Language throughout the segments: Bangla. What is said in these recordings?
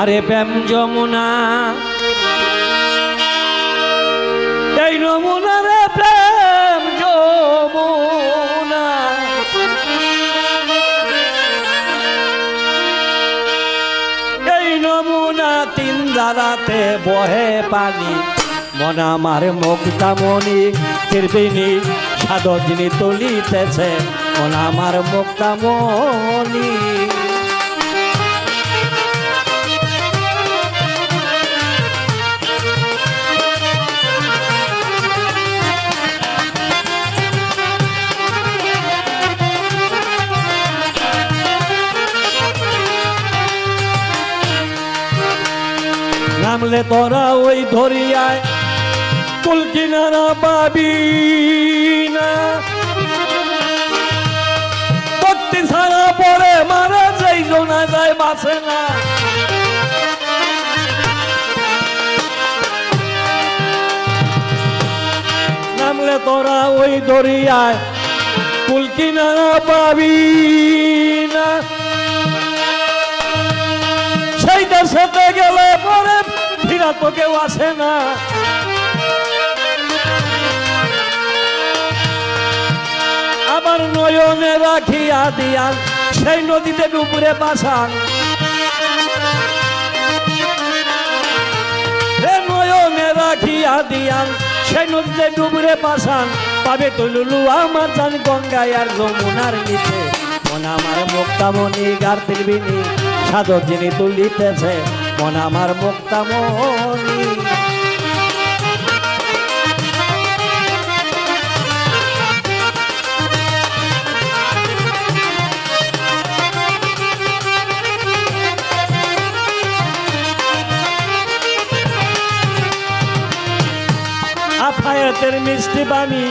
আরে প্রেম যমুনা। এই নমুনা রে প্রেম যমুনা। এই নমুনা তিন দাঁড়াতে বহে পানি। মন আমার মুক্তামণি তীর্বিনী সাদজিনী তুলিতেছে। মন আমার মুক্তামণি নামলে তোরা ওই ধরিয়ায়। কুল কিনারা পাবি না। ভক্তি ছাড়া পরে মারা যাই জোনা যায় বাসে না। নামলে তোরা ওই দরিয়ায় কুল কিনারা পাবি না। সেই দেশেতে গেলে পরে তো কেউ আসে না। আবার নয়নে রাখিয়া দিয়ান, সেই নদীতে ডুবুরে বাসান। নয়নে রাখিয়া সেই নদীতে ডুবুরে বাসান। পাবে তো লুলু আমার জান গঙ্গায় আর যমুনার নিচে। মন আমার মুক্তামণি গার্তির বিনি সাধক যিনি তুলিতেছে। মন আমার মুক্তামণি আফায়াতের মিষ্টি বাণী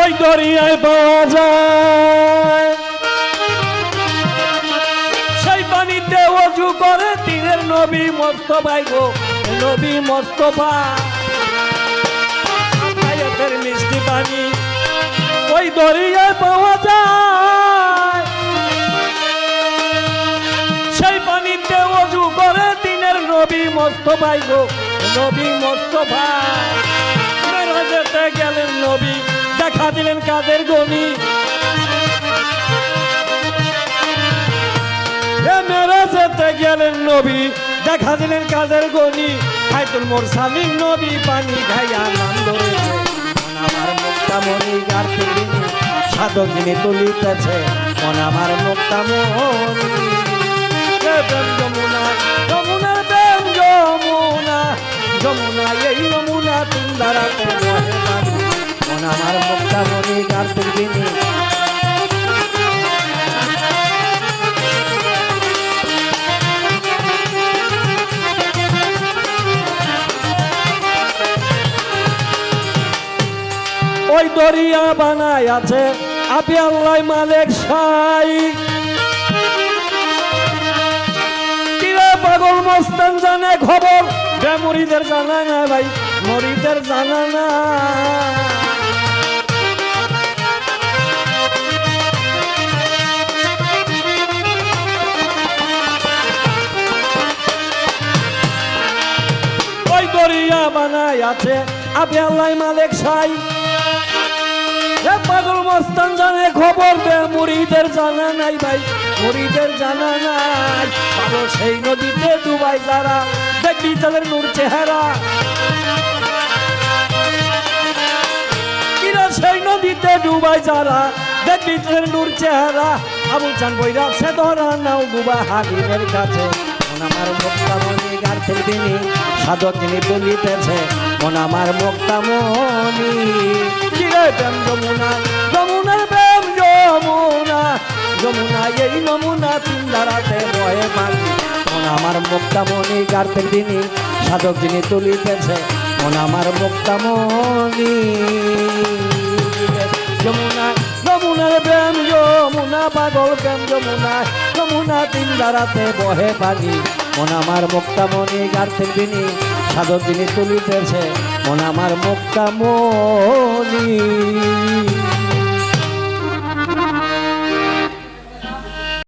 ওই দরিয়ায় পাওয়া যায় নবী মস্তফাই গো, নবী মস্তফা আফায়াতের মিষ্টি বাণী, ওই দরিয়ায় পাওয়া যায়। সেই পানিতে অজু করে দিনের নবী মস্তফাই গো, নবী মস্তফা গেলেন নবী, দেখা দিলেন কাদের গনি মেরাজেতে গেলেন নবী দেখা দিলেন কাদের গনি? খাইতুল মোর সালিম নবী পানি খাইয়া নাম মন আমার মুক্তামণি গার ফিরিনি। সাধক যিনি তুলিতেছে, মন আমার মুক্তামণি এ যমুনা যমুনার প্রেম যমুনা যমুনা এই নমুনা তিন দাঁড়াতে বহে পানি মন আমার গার ওই দরিয়া বানায় আছে। আপি আল্লাহ মালিক সাই। পাগল মস্তান জানে খবর? মরিদের জানা না ভাই মরিদের জানা না। ওই বানায় আছে। আপি আল্লাহ মালিক সাই। এ পাগল মস্তান জানে খবর দে, মুড়িদের জানা নাই ভাই, মুড়িদের জানা নাই। পাগল সেই নদীতে ডুবাই যারা, দেখবি তাদের নূর চেহারা। সেই নদীতে ডুবাই যারা, দেখবি তাদের নূর চেহারা। আবুল চান বইরা সে ধরা নাও ডুবা হাবিবের কাছে। আমার গার ফেলবিনি সাধক যিনি বলিতেছে, মন আমার মুক্তামণি কিরে প্রেম যমুনা যমুনার প্রেম যমুনা যমুনা এই নমুনা তিন দাঁড়াতে বয়ে পানি মন আমার মুক্তামণি গার ফেলবিনি সাধক যিনি তুলিতেছে, মন আমার মুক্তামণি যমুনা, যমুনার প্রেম যমুনা। পাগল প্রেম যমুনা যমুনা তিন দাঁড়াতে বহে পানি মন আমার মুক্তামণি গার্থের বিনি সাধক তিনি তুলিতেছে মন আমার মুক্তামণি